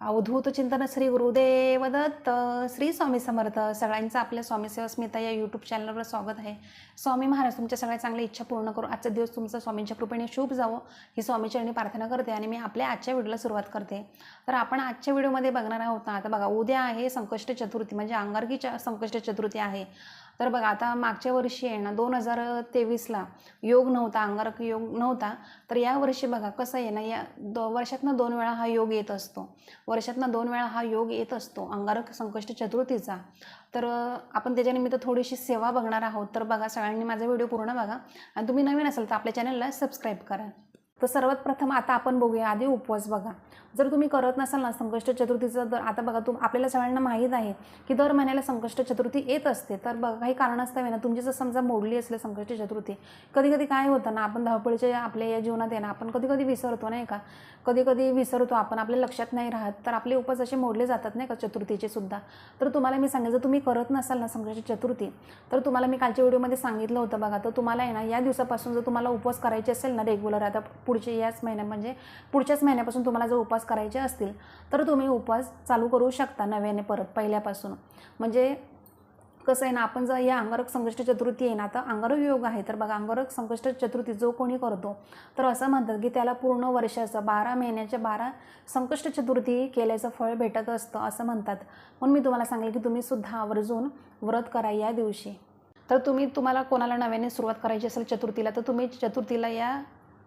अवधूत चिंतन श्री गुरुदेव दत्त श्री स्वामी समर्थ सगळ्यांचं आपल्या स्वामी सेवा स्मिता या यूट्यूब चॅनलवर स्वागत आहे. स्वामी महाराज तुमच्या सगळ्या चांगल्या इच्छा पूर्ण करू. आजचा दिवस तुमचा स्वामींच्या कृपेने शुभ जावो. ही स्वामीचरणी प्रार्थना करते आणि मी आपल्या आजच्या व्हिडिओला सुरुवात करते. तर आपण आजच्या व्हिडिओमध्ये बघणार आहोत ना आता बघा उद्या आहे संकष्ट चतुर्थी म्हणजे अंगारकीच्या संकष्ट चतुर्थी आहे. तर बघा आता मागच्या वर्षी आहे ना दोन हजार तेवीसला योग नव्हता अंगारक योग नव्हता. तर या वर्षी बघा कसं आहे ना या दो वर्षातनं दोन वेळा हा योग येत असतो. वर्षातनं दोन वेळा हा योग येत असतो अंगारक संकष्ट चतुर्थीचा. तर आपण त्याच्यानिमित्त थोडीशी सेवा बघणार आहोत. तर बघा सगळ्यांनी माझा व्हिडिओ पूर्ण बघा. आणि तुम्ही नवीन असाल तर आपल्या चॅनलला सबस्क्राईब करा. तर सर्वात प्रथम आता आपण बघूया आधी उपवास बघा. जर तुम्ही करत नसाल ना संकष्ट चतुर्थीचं तर आता बघा तुम आपल्याला सगळ्यांना माहीत आहे की दर महिन्याला संकष्ट चतुर्थी येत असते. तर बघा काही कारण आहे ना तुमची जर समजा मोडली असले संकष्ट चतुर्थी कधी कधी काय होतं ना आपण धावपळीच्या आपल्या या जीवनात आहे ना आपण कधी कधी विसरतो नाही का? कधी कधी विसरतो आपण आपल्या लक्षात नाही राहत तर आपले उपवास असे मोडले जातात नाही का चतुर्थीचे सुद्धा. तर तुम्हाला मी सांगेन जर तुम्ही करत नसाल ना संकष्ट चतुर्थी तर तुम्हाला मी कालच्या व्हिडिओमध्ये सांगितलं होतं बघा तर तुम्हाला आहे ना या दिवसापासून जर तुम्हाला उपवास करायचे असेल ना रेग्युलर आता पुढच्या याच महिन्या म्हणजे पुढच्याच महिन्यापासून तुम्हाला जर उपवास करायचे असतील तर तुम्ही उपवास चालू करू शकता नव्याने परत पहिल्यापासून. म्हणजे कसं आहे ना आपण जर या अंगारक संकष्ट चतुर्थी आहे ना आता अंगारक योग आहे तर बघा अंगारक संकष्ट चतुर्थी जो कोणी करतो तर असं म्हणतात की त्याला पूर्ण वर्षाचं बारा महिन्याच्या बारा संकष्ट चतुर्थी केल्याचं फळ भेटत असतं असं म्हणतात. म्हणून मी तुम्हाला सांगेल की तुम्ही सुद्धा आवर्जून व्रत करा या दिवशी. तर तुम्ही तुम्हाला कोणाला नव्याने सुरुवात करायची असेल चतुर्थीला तर तुम्ही चतुर्थीला या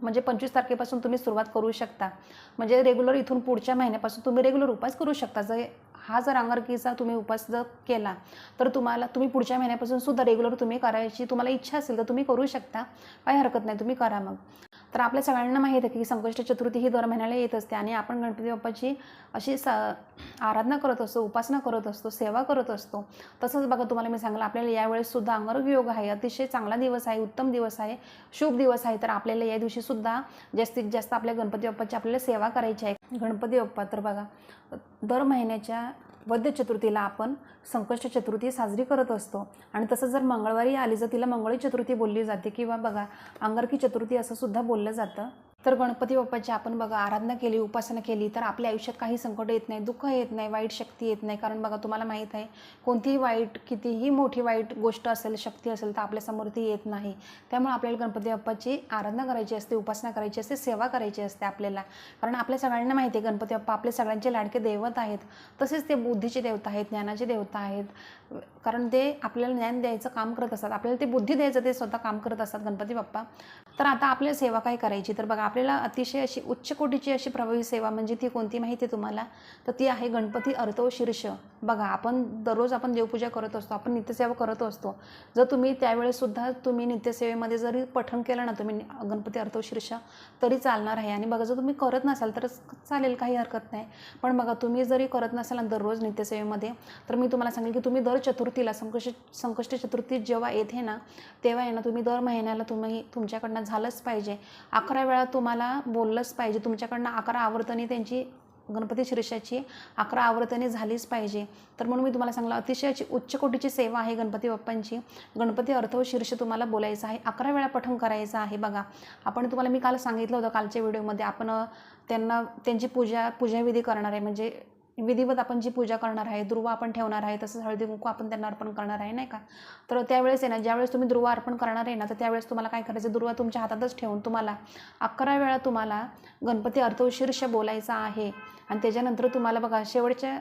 म्हणजे पंचवीस तारखेपासून तुम्ही सुरुवात करू शकता. म्हणजे रेग्युलर इथून पुढच्या महिन्यापासून तुम्ही रेग्युलर उपास करू शकता. जर हा जर अंगारकीचा तुम्ही उपास जर केला तर तुम्हाला तुम्ही पुढच्या महिन्यापासून सुद्धा रेग्युलर तुम्ही करायची तुम्हाला इच्छा असेल तर तुम्ही करू शकता. काही हरकत नाही तुम्ही करा मग. तर आपल्या सगळ्यांना माहीत आहे की संकष्ट चतुर्थी ही दर महिन्याला येत असते आणि आपण गणपती बाप्पाची अशी सा आराधना करत असतो उपासना करत असतो सेवा करत असतो. तसंच बघा तुम्हाला मी सांगलं आपल्याला यावेळेससुद्धा सुद्धा योग आहे. अतिशय चांगला दिवस आहे उत्तम दिवस आहे शुभ दिवस आहे. तर आपल्याला या दिवशीसुद्धा जास्तीत जास्त आपल्या गणपती बाप्पाची आपल्याला सेवा करायची आहे. गणपती बाप्पा तर बघा दर महिन्याच्या वद्य चतुर्थीला आपण संकष्ट चतुर्थी साजरी करत असतो. आणि तसं जर मंगळवारी आली जर तिला मंगळी चतुर्थी बोलली जाते किंवा बघा अंगारकी चतुर्थी असं सुद्धा बोललं जातं. तर गणपती बाप्पाची आपण बघा आराधना केली उपासना केली तर आपल्या आयुष्यात काही संकट येत नाही दुःख येत नाही वाईट शक्ती येत नाही. कारण बघा तुम्हाला माहीत आहे कोणतीही वाईट कितीही मोठी वाईट गोष्ट असेल शक्ती असेल तर आपल्यासमोर ती येत नाही. त्यामुळे आपल्याला गणपती बाप्पाची आराधना करायची असते उपासना करायची असते सेवा करायची असते आपल्याला. कारण आपल्या सगळ्यांना माहिती आहे गणपती बाप्पा आपले सगळ्यांचे लाडके दैवत आहेत. तसेच ते बुद्धीचे देवता आहेत ज्ञानाचे देवता आहेत. कारण ते आपल्याला ज्ञान द्यायचं काम करत असतात. आपल्याला ते बुद्धी द्यायचं ते स्वतः काम करत असतात गणपती बाप्पा. तर आता आपल्याला सेवा काय करायची? तर बघा आपल्याला अतिशय अशी उच्च कोटीची अशी प्रभावी सेवा म्हणजे ती कोणती माहिती आहे तुम्हाला? तर ती आहे गणपती अर्थव शीर्ष. बघा आपण दररोज आपण देवपूजा करत असतो आपण नित्यसेवा करत असतो. जर तुम्ही त्यावेळेसुद्धा तुम्ही नित्यसेवेमध्ये जरी पठण केलं ना तुम्ही गणपती अर्थव शीर्ष तरी चालणार आहे. आणि बघा जर तुम्ही करत नसाल तर चालेल काही हरकत नाही. पण बघा तुम्ही जरी करत नसाल ना दररोज नित्यसेवेमध्ये तर मी तुम्हाला सांगेल की तुम्ही दर चतुर्थीला संकष्ट संकष्ट चतुर्थी जेव्हा येते ना तेव्हा आहे ना तुम्ही दर महिन्याला तुम्ही तुमच्याकडनं झालंच पाहिजे. अकरा वेळा तुम्हाला बोललंच पाहिजे. तुमच्याकडनं अकरा आवर्तनी त्यांची गणपती शीर्षाची अकरा आवर्तने झालीच पाहिजे. तर म्हणून मी तुम्हाला सांगला अतिशय अशी उच्च कोटीची सेवा आहे गणपती बाप्पांची. गणपती अर्थव शीर्ष तुम्हाला बोलायचं आहे. अकरा वेळा पठण करायचं आहे बघा. आपण तुम्हाला मी काल सांगितलं होतं कालच्या व्हिडिओमध्ये आपण त्यांना त्यांची पूजा पूजाविधी करणार आहे. म्हणजे विधिवत आपण जी पूजा करणार आहे दुर्वा आपण ठेवणार आहे तसंच हळदी कुंकू आपण त्यांना अर्पण करणार आहे नाही का? तर त्यावेळेस आहे ना ज्यावेळेस तुम्ही दुर्वा अर्पण करणार आहे ना तर त्यावेळेस तुम्हाला काय करायचं दुर्वा तुमच्या हातातच ठेवून तुम्हाला अकरा वेळा तुम्हाला गणपती अर्थशीर्ष बोलायचा आहे. आणि त्याच्यानंतर तुम्हाला बघा शेवटच्या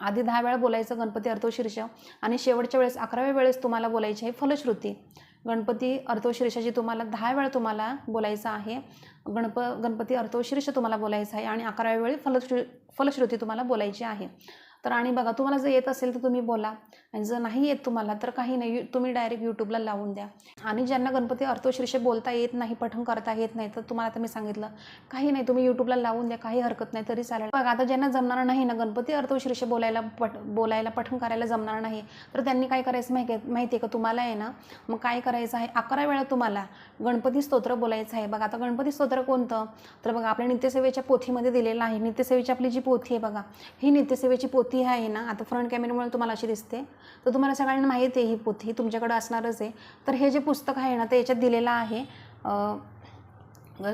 आधी दहा वेळा बोलायचं गणपती अर्थशीर्ष आणि शेवटच्या वेळेस अकराव्या वेळेस तुम्हाला बोलायची आहे फलश्रुती. गणपती अर्थोशीर्षाची तुम्हाला दहा वेळा तुम्हाला बोलायचं आहे. गणप गणपती अर्थोशीर्ष तुम्हाला बोलायचं आहे आणि अकराव्या वेळी फलश्रु फलश्रुती तुम्हाला बोलायची आहे. तर आणि बघा तुम्हाला जर येत असेल तर तुम्ही बोला. आणि जर नाही येत तुम्हाला तर काही नाही. तुम्ही डायरेक्ट यूट्यूबला लावून द्या. आणि ज्यांना गणपती अर्थशीर्ष बोलता येत नाही पठण करता येत नाही तर तुम्हाला आता मी सांगितलं काही नाही. तुम्ही यूट्यूबला लावून द्या काही हरकत नाही तरी चालेल. बघा आता ज्यांना जमणार नाही ना गणपती अर्थशीर्ष बोलायला पठ बोलायला पठण करायला जमणार नाही तर त्यांनी काय करायचं माहिती आहे? माहिती आहे का? तुम्हाला आहे ना मग काय करायचं आहे? अकरा वेळा तुम्हाला गणपती स्तोत्र बोलायचं आहे. बघा आता गणपती स्तोत्र कोणतं? तर बघा आपल्या नित्यसेवेच्या पोथीमध्ये दिलेलं आहे. नित्यसेवेची आपली जी पोथी आहे बघा. ही नित्यसेवेची पोथी आहे ना आता फ्रंट कॅमेरामुळे तुम्हाला अशी दिसते. तर तुम्हाला सगळ्यांना माहिती आहे ही पोथी तुमच्याकडं असणारच आहे. तर हे जे पुस्तक आहे ना ते याच्यात दिलेलं आहे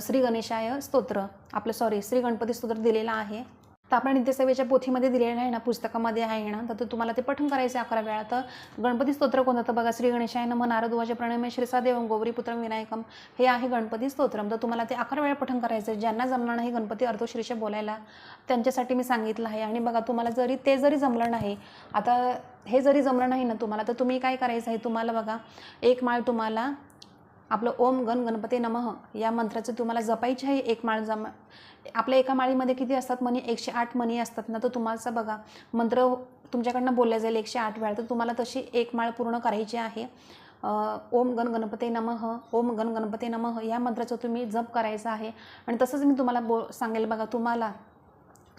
श्री गणेशाय स्तोत्र. आपलं सॉरी श्री गणपती स्तोत्र दिलेलं आहे. तर आपण नित्यसेवेच्या पोथीमध्ये दिलेलं आहे ना पुस्तकामध्ये आहे ना तर तुम्हाला ते पठण करायचं आहे अकरा वेळा. तर गणपती स्तोत्र कोणतं? तर बघा श्री गणेशाय नम नारदुवाचे प्रणमे श्रीसादेवम गौरीपुत्र गौरीपुत्रम विनायकम हे आहे गणपती स्तोत्रम तर तुम्हाला ते अकरा वेळा पठण करायचं आहे ज्यांना जमणार नाही गणपती अर्धश्रीच्या बोलायला त्यांच्यासाठी मी सांगितलं आहे. आणि बघा तुम्हाला जरी ते जरी जमलं नाही आता हे जरी जमलं नाही ना तुम्हाला तर तुम्ही काय करायचं आहे? तुम्हाला बघा एक माळ तुम्हाला आपलं ओम गण गणपती नमः या मंत्राचं तुम्हाला जपायचे आहे. एक माळ जम आपल्या एका माळीमध्ये किती असतात? मनी एकशे आठ मनी असतात ना तर तुम्हाला बघा मंत्र तुमच्याकडनं बोलल्या जाईल एकशे आठ वेळा तर तुम्हाला तशी एक माळ पूर्ण करायची आहे. ओम गण गणपती नमः ओम गण गणपती नमः या मंत्राचं तुम्ही जप करायचा आहे. आणि तसंच मी तुम्हाला बो सांगेल बघा तुम्हाला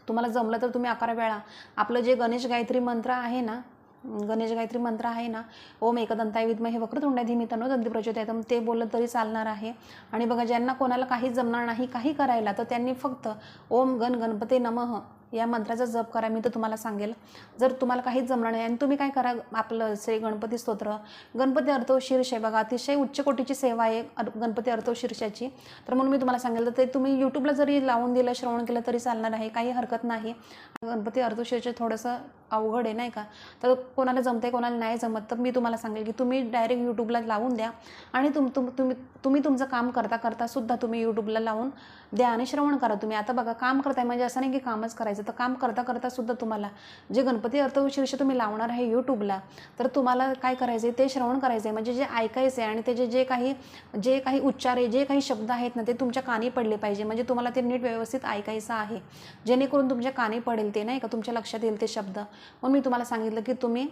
तुम्हाला जमलं तर तुम्ही अकरा वेळा. आपलं जे गणेश गायत्री मंत्र आहे ना गणेश गायत्री मंत्र आहे ना ओम एकदंताय विद्महे वक्रतुंडाय धीमी तनो दंती प्रचोदयातम ते बोललं तरी चालणार आहे. आणि बघा ज्यांना कोणाला काही जमणार नाही काही करायला तर त्यांनी फक्त ओम गण गणपते नमः या मंत्राचा जप करा मी तर तुम्हाला सांगेल. जर तुम्हाला काहीच जमणार नाही आणि तुम्ही काय करा आपलं श्री गणपती स्तोत्र. गणपती अर्थवशीर्ष आहे बघा अतिशय उच्च कोटीची सेवा आहे गणपती अर्थवशीर्षाची तर म्हणून मी तुम्हाला सांगेल तर ते तुम्ही यूट्यूबला जरी लावून दिलं श्रवण केलं तरी चालणार आहे काही हरकत नाही. गणपती अर्थवशीर्ष थोडंसं अवघड आहे नाही का? तर कोणाला जमते कोणाला नाही जमत तर मी तुम्हाला सांगेल की तुम्ही डायरेक्ट यूट्यूबला लावून द्या. आणि तुम तुम तुम्ही तुम्ही तुमचं काम करता करता सुद्धा तुम्ही यूट्यूबला लावून द्या आणि श्रवण करा तुम्ही. आता बघा काम करताय म्हणजे असं नाही की कामच करायचं. तर काम करता करता सुद्धा तुम्हाला जे गणपती अर्थशीर्ष तुम्ही लावणार आहे यूट्यूबला तर तुम्हाला काय करायचं आहे ते श्रवण करायचं आहे म्हणजे जे ऐकायचं आहे आणि त्याचे जे काही जे काही उच्चार आहे जे काही शब्द आहेत ना ते तुमच्या कानी पडले पाहिजे. म्हणजे तुम्हाला ते नीट व्यवस्थित ऐकायचं आहे. जेणेकरून तुमच्या कानी पडेल ते नाही का? तुमच्या लक्षात येईल ते शब्द. मग मी तुम्हाला सांगितलं की तुम्ही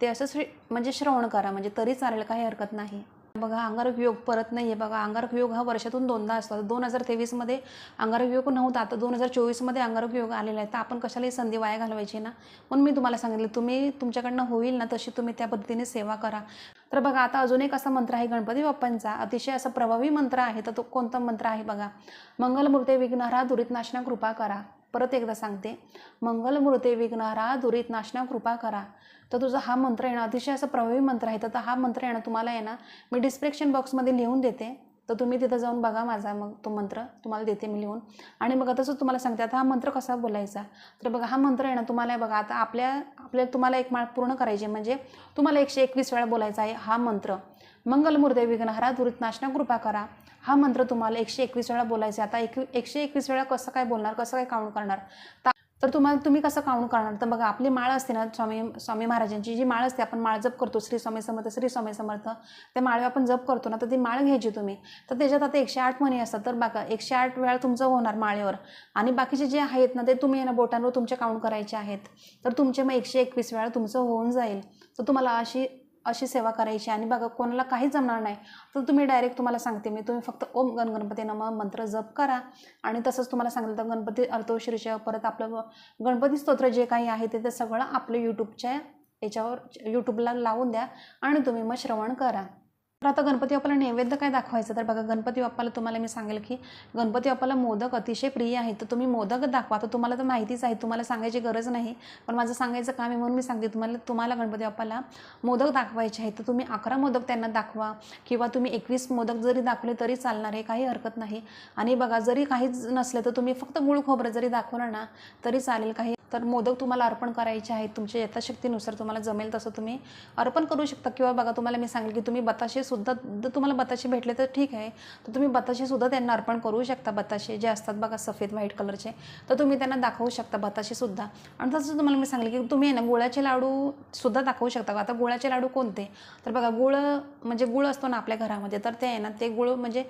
ते असं श्री म्हणजे श्रवण करा. म्हणजे तरी चालेल काही हरकत नाही. बघा अंगारक योग परत नाही आहे बघा. अंगारक योग हा वर्षातून दोनदा असतो. दोन हजार तेवीसमध्ये अंगारक योग नव्हता. आता दोन हजार चोवीसमध्ये अंगारक योग आलेला आहे. तर आपण कशालाही संधी वाया घालवायची ना. म्हणून मी तुम्हाला सांगितलं तुम्ही तुमच्याकडनं होईल ना तशी तुम्ही त्या पद्धतीने सेवा करा. तर बघा आता अजून एक असा मंत्र आहे गणपती बाप्पांचा. अतिशय असा प्रभावी मंत्र आहे. तर तो कोणता मंत्र आहे बघा? मंगलमूर्ते विघ्नहरा दुरित नाशना कृपा करा. परत एकदा सांगते. मंगलमूर्ते विघ्नहरा दुरीत नाशना कृपा करा. तर तुझा हा मंत्र येणं अतिशय असं प्रभावी मंत्र आहे. तर हा मंत्र येणं तुम्हाला आहे ना मी डिस्क्रिप्शन बॉक्समध्ये लिहून देते. तर तुम्ही तिथं जाऊन बघा माझा मग तो मंत्र. तुम्हाला देते मी लिहून. आणि मग तसंच तुम्हाला सांगते आता हा मंत्र कसा बोलायचा? तर बघा हा मंत्र आहे ना तुम्हाला बघा. आता आपल्या आपल्या तुम्हाला एक माळ पूर्ण करायची म्हणजे तुम्हाला एकशे एकवीस वेळा बोलायचा आहे हा मंत्र. मंगलमूर्ते विघ्नहरा दुरीत नाशना कृपा करा. हा मंत्र तुम्हाला एकशे एकवीस वेळा बोलायचा आहे. आता एक एकशे एकवीस वेळा कसं काय बोलणार कसं काय काउंट करणार? तर तुम्हाला तुम्ही कसं काउंट करणार? तर बघा आपली माळ असते ना स्वामी स्वामी महाराजांची जी माळ असते आपण माळ जप करतो श्री स्वामी समर्थ श्री स्वामी समर्थ त्या माळ आपण जप करतो ना तर ती माळ घ्यायची तुम्ही. तर त्याच्यात आता एकशे आठ मणी असतात. तर बघा एकशे आठ वेळा तुमचं होणार माळेवर. आणि बाकीचे जे आहेत ना ते तुम्ही आहे ना बोटांवर तुमचे काउंट करायचे आहेत. तर तुमचे मग एकशे एकवीस वेळा तुमचं होऊन जाईल. तर तुम्हाला अशी अशी सेवा करायची आणि बघा कोणाला काहीच जमणार नाही तर तुम्ही डायरेक्ट तुम्हाला सांगते मी तुम्ही फक्त ओम गण गणपती नम मंत्र जप करा. आणि तसंच तुम्हाला सांगितलं तर गणपती अर्थोशीर्ष परत आपलं गणपती स्तोत्र जे काही आहे ते ते सगळं आपलं यूट्यूबच्या याच्यावर यूट्यूबला लावून द्या आणि तुम्ही मग श्रवण करा. तर आता गणपती बाप्पाला नैवेद्य काय दाखवायचं? तर बघा गणपती बाप्पाला तुम्हाला मी सांगेल की गणपती बाप्पाला मोदक अतिशय प्रिय आहे तर तुम्ही मोदक दाखवा. तर तुम्हाला तर माहितीच आहे तुम्हाला सांगायची गरज नाही. पण माझं सांगायचं काम आहे म्हणून मी सांगते तुम्हाला तुम्हाला गणपती बाप्पाला मोदक दाखवायचे आहेत. तर तुम्ही अकरा मोदक त्यांना दाखवा. किंवा तुम्ही एकवीस मोदक जरी दाखवले तरी चालणार आहे काही हरकत नाही. आणि बघा जरी काहीच नसलं तर तुम्ही फक्त गुळ खोबरं जरी दाखवलं ना तरी चालेल. काही तर मोदक तुम्हाला अर्पण करायचे आहेत. तुमच्या यथाशक्तीनुसार तुम्हाला जमेल तसं तुम्ही अर्पण करू शकता. किंवा बघा तुम्हाला मी सांगेल की तुम्ही बताशेसुद्धा जर तुम्हाला बताशे भेटले तर ठीक आहे. तर तुम्ही बताशेसुद्धा त्यांना अर्पण करू शकता. बताशे जे असतात बघा सफेद व्हाईट कलरचे तर तुम्ही त्यांना दाखवू शकता बताशेसुद्धा आणि तसं तुम्हाला मी सांगेल की तुम्ही आहे ना गुळाचे लाडू सुद्धा दाखवू शकता. आता गुळाचे लाडू कोणते? तर बघा गुळ म्हणजे गुळ असतो ना आपल्या घरामध्ये तर ते आहे ना ते गुळ म्हणजे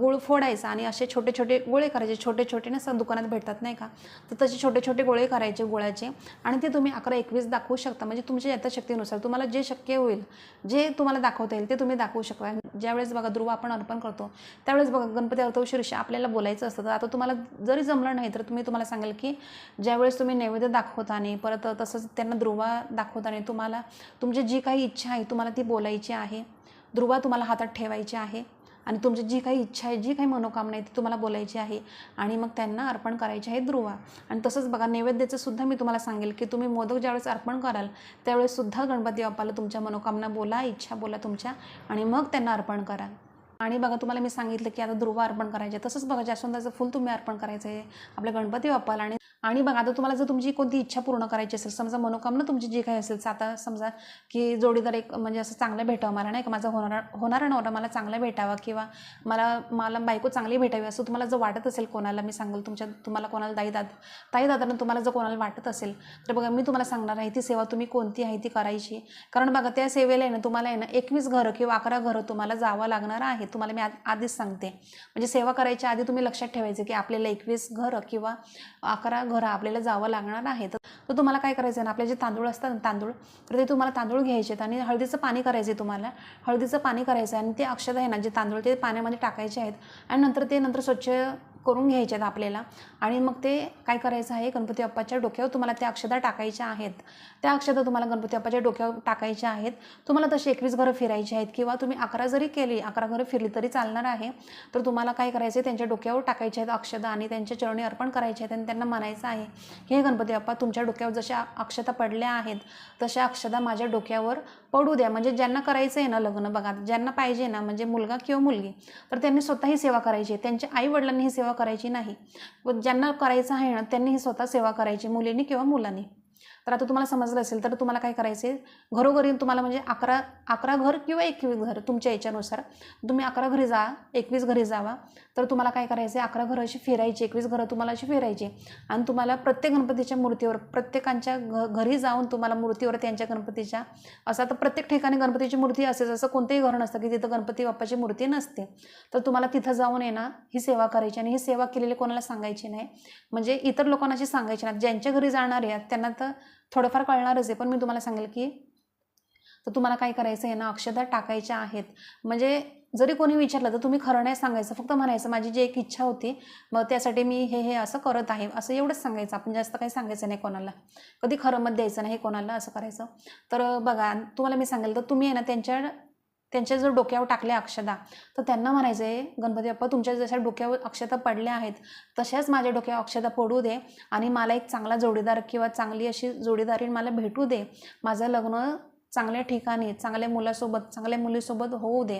गुळ फोडायचा आणि असे छोटे छोटे गोळे करायचे. छोटे छोटे ना दुकानात भेटतात नाही का? तर तसे छोटे छोटे गोळे करायचे. गुळाचे आणि ते तुम्ही अकरा एकवीस दाखवू शकता. म्हणजे तुमच्या यथाशक्तीनुसार तुम्हाला जे शक्य होईल जे तुम्हाला दाखवता येईल ते तुम्ही दाखवू शकता. ज्यावेळेस बघा ध्रुव आपण अर्पण करतो त्यावेळेस बघा गणपती अर्थशीर्ष आपल्याला बोलायचं असतं. तर आता तुम्हाला जरी जमलं नाही तर तुम्ही तुम्हाला सांगेल की ज्यावेळेस तुम्ही नैवेद्य दाखवताना परत तसंच त्यांना ध्रुवा दाखवताना तुम्हाला तुमची जी काही इच्छा आहे तुम्हाला ती बोलायची आहे. ध्रुवा तुम्हाला हातात ठेवायची आहे. आणि तुमची जी काही इच्छा आहे जी काही मनोकामना आहे ती तुम्हाला बोलायची आहे आणि मग त्यांना अर्पण करायची आहे ध्रुवा आणि तसंच बघा नैवेद्याचं सुद्धा मी तुम्हाला सांगेल की तुम्ही मोदक ज्यावेळेस अर्पण कराल त्यावेळेस सुद्धा गणपती बाप्पाला तुमच्या मनोकामना बोला इच्छा बोला तुमच्या आणि मग त्यांना अर्पण करा. आणि बघा तुम्हाला मी सांगितलं की आता दुर्वा अर्पण करायचे. तसंच बघा जास्वंदाचं फुल तुम्ही अर्पण करायचं आहे. आपल्या गणपती बाप्पाला आणि आणि बघा आता तुम्हाला जर तुमची कोणती इच्छा पूर्ण करायची असेल समजा मनोकामना तुमची जी काही असेल आता समजा की जोडीदार एक म्हणजे असं चांगलं भेटावं मला नाही का माझा होणारा होणारा नवरा मला चांगला भेटावा किंवा मला मला बायको चांगली भेटावी असं तुम्हाला जर वाटत असेल कोणाला मी सांगेल तुमच्या तुम्हाला कोणाला दाई दाद ताई दादांना तुम्हाला जर कोणाला वाटत असेल तर बघा मी तुम्हाला सांगणार आहे ती सेवा तुम्ही कोणती आहे ती करायची. कारण बघा त्या सेवेला आहे ना तुम्हाला आहे ना एकवीस घरं किंवा अकरा घरं तुम्हाला जावं लागणार आहेत. तुम्हाला मी आ आधीच सांगते. म्हणजे सेवा करायच्या आधी तुम्ही लक्षात ठेवायचं की आपल्याला एकवीस घरं किंवा अकरा घरं आपल्याला जावं लागणार आहे. तर तुम्हाला काय करायचं आहे ना आपले जे तांदूळ असतात ना तांदूळ तर ते तुम्हाला तांदूळ घ्यायचे आहेत आणि हळदीचं पाणी करायचं आहे तुम्हाला. हळदीचं पाणी करायचं आहे आणि ते अक्षत आहे ना जे तांदूळ ते पाण्यामध्ये टाकायचे आहेत आणि नंतर ते नंतर स्वच्छ करून घ्यायचे आहेत आपल्याला. आणि मग ते काय करायचं आहे गणपती बाप्पाच्या डोक्यावर तुम्हाला त्या अक्षता टाकायच्या आहेत. त्या अक्षता तुम्हाला गणपती बाप्पाच्या डोक्यावर टाकायच्या आहेत. तुम्हाला तशी एकवीस घरं फिरायची आहेत किंवा तुम्ही अकरा जरी केली अकरा घरं फिरली तरी चालणार आहे. तर तुम्हाला काय करायचं आहे त्यांच्या डोक्यावर टाकायचे आहेत अक्षता आणि त्यांच्या चरणी अर्पण करायचे आहेत आणि त्यांना म्हणायचं आहे हे गणपती बाप्पा तुमच्या डोक्यावर जशा अक्षता पडल्या आहेत तशा अक्षता माझ्या डोक्यावर पडू द्या. म्हणजे ज्यांना करायचं आहे ना लग्न बघा ज्यांना पाहिजे ना म्हणजे मुलगा किंवा मुलगी तर त्यांनी स्वतःही सेवा करायची आहे. त्यांच्या आई वडिलांनी ही सेवा करायची नाही. व ज्यांना करायचं आहे ना त्यांनीही स्वतः सेवा करायची मुलींनी किंवा मुलांनी. तर आता तुम्हाला समजलं असेल तर तुम्हाला काय करायचं आहे घरोघरी तुम्हाला म्हणजे अकरा अकरा घर किंवा एकवीस घर तुमच्या याच्यानुसार. तुम्ही अकरा घरी जा एकवीस घरी जावा. तर तुम्हाला काय करायचं आहे अकरा घरं अशी फिरायची एकवीस घरं तुम्हाला अशी फिरायची. आणि तुम्हाला प्रत्येक गणपतीच्या मूर्तीवर प्रत्येकांच्या घ घरी जाऊन तुम्हाला मूर्तीवर त्यांच्या गणपतीच्या असं आता प्रत्येक ठिकाणी गणपतीची मूर्ती असेल असं कोणतंही घर नसतं की तिथं गणपती बाप्पाची मूर्ती नसते. तर तुम्हाला तिथं जाऊन येणार ही सेवा करायची आणि ही सेवा केलेली कोणाला सांगायची नाही. म्हणजे इतर लोकांना अशी सांगायची नाही. ज्यांच्या घरी जाणार आहेत त्यांना तर थोडंफार कळणारच आहे पण मी तुम्हाला सांगेल की तर तुम्हाला काय करायचं आहे ना अक्षता टाकायच्या आहेत. म्हणजे जरी कोणी विचारलं तर तुम्ही खरं नाही सांगायचं फक्त म्हणायचं माझी जी एक इच्छा होती मग त्यासाठी मी हे हे असं करत आहे. असं एवढंच सांगायचं आपण जास्त काही सांगायचं नाही कोणाला. कधी खरं मत द्यायचं नाही कोणाला असं करायचं. तर बघा तुम्हाला मी सांगेल तर तुम्ही आहे ना त्यांच्या त्यांच्या जर डोक्यावर टाकल्या अक्षता तर त्यांना म्हणायचं आहे गणपती बाप्पा तुमच्या जशा डोक्यावर अक्षता पडल्या आहेत तशाच माझ्या डोक्यावर अक्षता पडू दे आणि मला एक चांगला जोडीदार किंवा चांगली अशी जोडीदारी मला भेटू दे. माझं लग्न चांगल्या ठिकाणी चांगल्या मुलासोबत चांगल्या मुलीसोबत होऊ दे.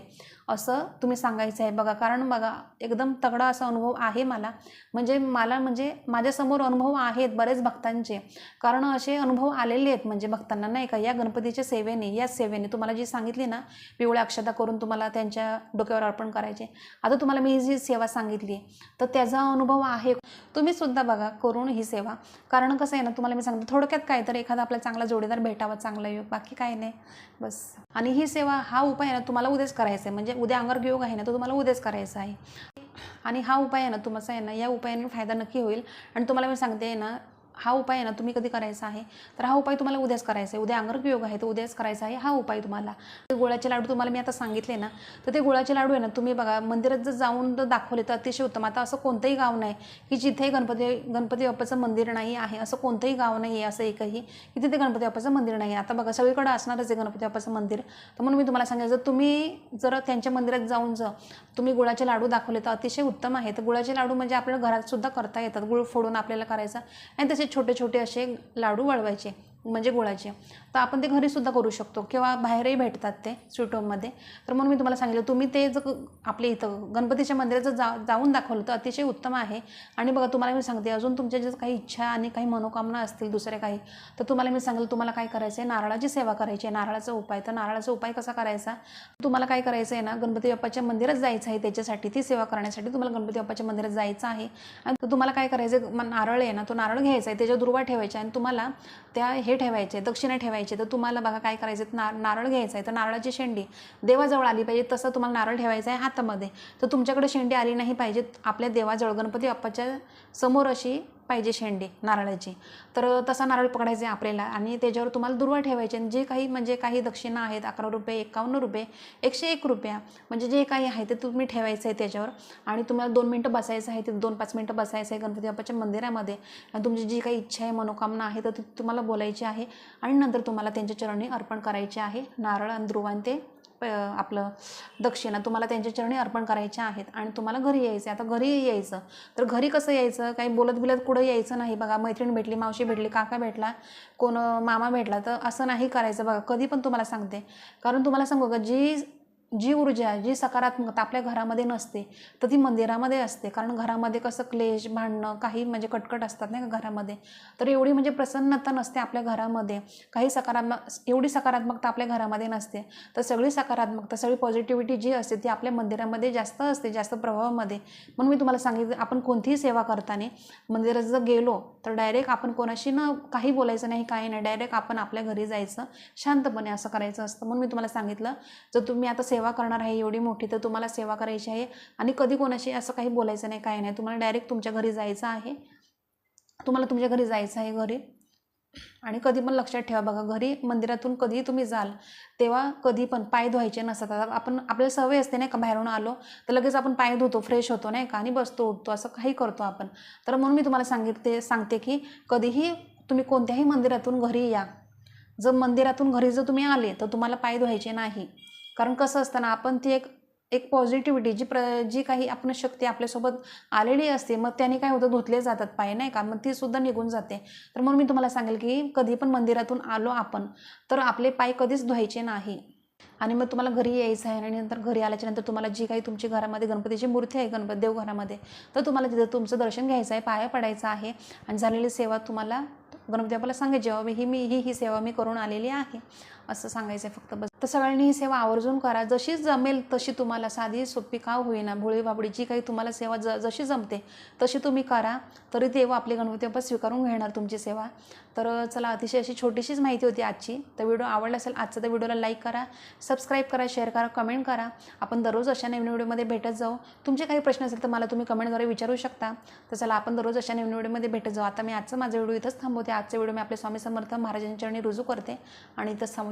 असं तुम्ही सांगायचं आहे. बघा कारण बघा एकदम तगडा असा अनुभव आहे मला. म्हणजे मला म्हणजे माझ्यासमोर अनुभव आहेत बरेच भक्तांचे. कारण असे अनुभव आलेले आहेत म्हणजे भक्तांना नाही का? या गणपतीच्या सेवेने या सेवेने तुम्हाला जी सांगितली ना पिवळ्या अक्षता करून तुम्हाला त्यांच्या डोक्यावर अर्पण करायचे. आता तुम्हाला मी ही जी सेवा सांगितली तर त्याचा अनुभव आहे. तुम्ही सुद्धा बघा करून ही सेवा. कारण कसं आहे ना तुम्हाला मी सांगते थोडक्यात काय तर एखादा आपला चांगला जोडीदार भेटावा चांगला योग बाकी काय नाही. बस. आणि ही सेवा हा उपाय आहे ना तुम्हाला उद्याच करायचा आहे. म्हणजे म्हणजे उद्या अंगार योग आहे ना तो तुम्हाला उद्याच करायचा आहे. आणि हा उपाय आहे ना तुम्हाला आहे ना या उपायाने फायदा नक्की होईल. आणि तुम्हाला मी सांगते ना हा उपाय आहे ना तुम्ही कधी करायचा आहे? तर हा उपाय तुम्हाला उद्याच करायचा आहे. उद्या अंगरक योग आहे तर उद्याच करायचा आहे हा उपाय तुम्हाला. ते गुळाचे लाडू तुम्हाला मी आता सांगितले ना तर ते गुळाचे लाडू आहे ना तुम्ही बघा मंदिरात जर जाऊन दाखवले तर अतिशय उत्तम. आता असं कोणतंही गाव नाही की जिथे गणपती गणपती बाप्पाचं मंदिर नाही आहे असं कोणतंही गाव नाही आहे असं एकही की तिथे गणपती बाप्पाचं मंदिर नाही आहे. आता बघा सगळीकडे असणारच आहे गणपती बाप्पाचं मंदिर. तर म्हणून मी तुम्हाला सांगेल जर तुम्ही जर त्यांच्या मंदिरात जाऊन जर तुम्ही गुळाचे लाडू दाखवले तर अतिशय उत्तम आहे. तर गुळाचे लाडू म्हणजे आपल्याला घरात सुद्धा करता येतात. गुळ फोडून आपल्याला करायचा. आणि तसे छोटे छोटे असे लाडू वळवायचे. म्हणजे गुळाचे. तर आपण ते घरीसुद्धा करू शकतो किंवा बाहेरही भेटतात ते स्वीट होममध्ये तर म्हणून मी तुम्हाला सांगितलं तुम्ही ते जर आपल्या इथं गणपतीच्या मंदिरात जर जा जाऊन दाखवलं तर अतिशय उत्तम आहे. आणि बघा तुम्हाला मी सांगते अजून तुमच्या जर काही इच्छा आणि काही मनोकामना असतील दुसरे काही तर तुम्हाला मी सांगेल तुम्हाला काय करायचं आहे? नारळाची सेवा करायची आहे. नारळाचा उपाय. तर नारळाचा उपाय कसा करायचा? तुम्हाला काय करायचं आहे ना गणपती बाप्पाच्या मंदिरात जायचं आहे त्याच्यासाठी ती सेवा करण्यासाठी तुम्हाला गणपती बाप्पाच्या मंदिरात जायचं आहे. आणि तुम्हाला काय करायचं आहे? नारळ आहे ना तो नारळ घ्यायचा आहे त्याच्या दुर्वा आहे आणि तुम्हाला त्या हे ठेवायचे दक्षिणा ठेवायचे तर तुम्हाला बघा काय करायचं नार नारळ घ्यायचं आहे. तर नारळाची शेंडी देवाजवळ आली पाहिजे तसं तुम्हाला नारळ ठेवायचं आहे हातामध्ये. तर तुमच्याकडे शेंडी आली नाही पाहिजे आपल्या देवाजवळ गणपती बाप्पाच्या समोर अशी पाहिजे शेंडे नारळाची. तर तसा नारळ पकडायचे आहे आपल्याला आणि त्याच्यावर तुम्हाला दुर्वा ठेवायचे आणि जे काही म्हणजे काही दक्षिणा आहेत अकरा रुपये एकावन्न रुपये एकशे एक रुपया म्हणजे जे काही आहे ते तुम्ही ठेवायचं आहे त्याच्यावर. आणि तुम्हाला दोन मिनटं बसायचं आहे ते दोन पाच मिनटं बसायचं आहे गणपती बाप्पाच्या मंदिरामध्ये. आणि तुमची जी काही इच्छा आहे मनोकामना आहे तर ती तुम्हाला बोलायची आहे. आणि नंतर तुम्हाला त्यांच्या चरणी अर्पण करायचे आहे. नारळ आणि ध्रुवान ते प आपलं दक्षिणा तुम्हाला त्यांच्या चरणी अर्पण करायच्या आहेत आणि तुम्हाला घरी यायचं आहे आता घरी यायचं. तर घरी कसं यायचं? काही बोलत बिलत कुठं यायचं नाही बघा. मैत्रीण भेटली मावशी भेटली काका भेटला कोण मामा भेटला तर असं नाही करायचं बघा. कधी पण तुम्हाला सांगते. कारण तुम्हाला सांगू का जी जी ऊर्जा जी सकारात्मकता आपल्या घरामध्ये नसते तर ती मंदिरामध्ये असते. कारण घरामध्ये कसं क्लेश भांडणं काही म्हणजे कटकट असतात नाही का घरामध्ये? तर एवढी म्हणजे प्रसन्नता नसते आपल्या घरामध्ये. काही सकारात्मक एवढी सकारात्मकता आपल्या घरामध्ये नसते. तर सगळी सकारात्मकता सगळी पॉझिटिव्हिटी जी असते ती आपल्या मंदिरामध्ये जास्त असते जास्त प्रभावामध्ये. म्हणून मी तुम्हाला सांगितलं आपण कोणतीही सेवा करताना मंदिरात जर गेलो तर डायरेक्ट आपण कोणाशी ना काही बोलायचं नाही काही नाही. डायरेक्ट आपण आपल्या घरी जायचं शांतपणे असं करायचं असतं. म्हणून मी तुम्हाला सांगितलं जर तुम्ही आता सेवा सेवा करणार आहे एवढी मोठी तर तुम्हाला सेवा करायची आहे. आणि कधी कोणाशी असं काही बोलायचं नाही काही नाही. तुम्हाला डायरेक्ट तुमच्या घरी जायचं आहे. तुम्हाला तुमच्या घरी जायचं आहे घरी. आणि कधी पण लक्षात ठेवा बघा घरी मंदिरातून कधीही तुम्ही जाल तेव्हा कधी पण पाय धुवायचे नसतात. आता आपण आपल्याला सवय असते नाही का बाहेरून आलो तर लगेच आपण पाय धुतो फ्रेश होतो नाही का आणि बसतो उठतो असं काही करतो आपण. तर म्हणून मी तुम्हाला सांगितले सांगते की कधीही तुम्ही कोणत्याही मंदिरातून घरी या. जर मंदिरातून घरी जर तुम्ही आले तर तुम्हाला पाय धुवायचे नाही. कारण कसं असतं ना आपण ती एक एक पॉझिटिव्हिटी जी प्र जी काही आपण शक्ती आपल्यासोबत आलेली असते मग त्याने काय होतं धुतले जातात पाय नाही का? मग ती सुद्धा निघून जाते. तर म्हणून मी तुम्हाला सांगेल की कधी पण मंदिरातून आलो आपण तर आपले पाय कधीच धुवायचे नाही. आणि मग तुम्हाला घरी यायचं आहे आणि नंतर घरी आल्याच्यानंतर तुम्हाला जी काही तुमची घरामध्ये गणपतीची मूर्ती आहे गणपती देवघरामध्ये तर तुम्हाला तिथं तुमचं दर्शन घ्यायचं आहे पाया पडायचं आहे. आणि झालेली सेवा तुम्हाला गणपती बाप्पाला सांगेल जेव्हा ही मी ही ही सेवा मी करून आलेली आहे. असं सांगायचं आहे फक्त बस. तर सगळ्यांनी ही सेवा आवर्जून करा. जशी जमेल तशी तुम्हाला साधी सोपी का होईना. भोळी भाबडी जी काही तुम्हाला सेवा ज जशी जमते तशी तुम्ही करा. तरी देव आपले गणपती बाप्पा स्वीकारून घेणार तुमची सेवा. तर चला अतिशय अशी छोटीशीच माहिती होती आजची. तर व्हिडिओ आवडला असेल आजचा तर व्हिडिओला लाईक करा सबस्क्राईब करा शेअर करा कमेंट करा. आपण दररोज अशा नवीन व्हिडिओमध्ये भेटत जाऊ. तुमचे काही प्रश्न असेल तर मला तुम्ही कमेंटद्वारे विचारू शकता. तर चला आपण दररोज अशा नवीन व्हिडिओमध्ये भेटत जाऊ. आता मी आजचा माझा व्हिडिओ इथंच थांबवते. आजचा व्हिडिओ मी आपले स्वामी समर्थ महाराजांच्या चरणी रुजू करते. आणि इथंच थांबवते.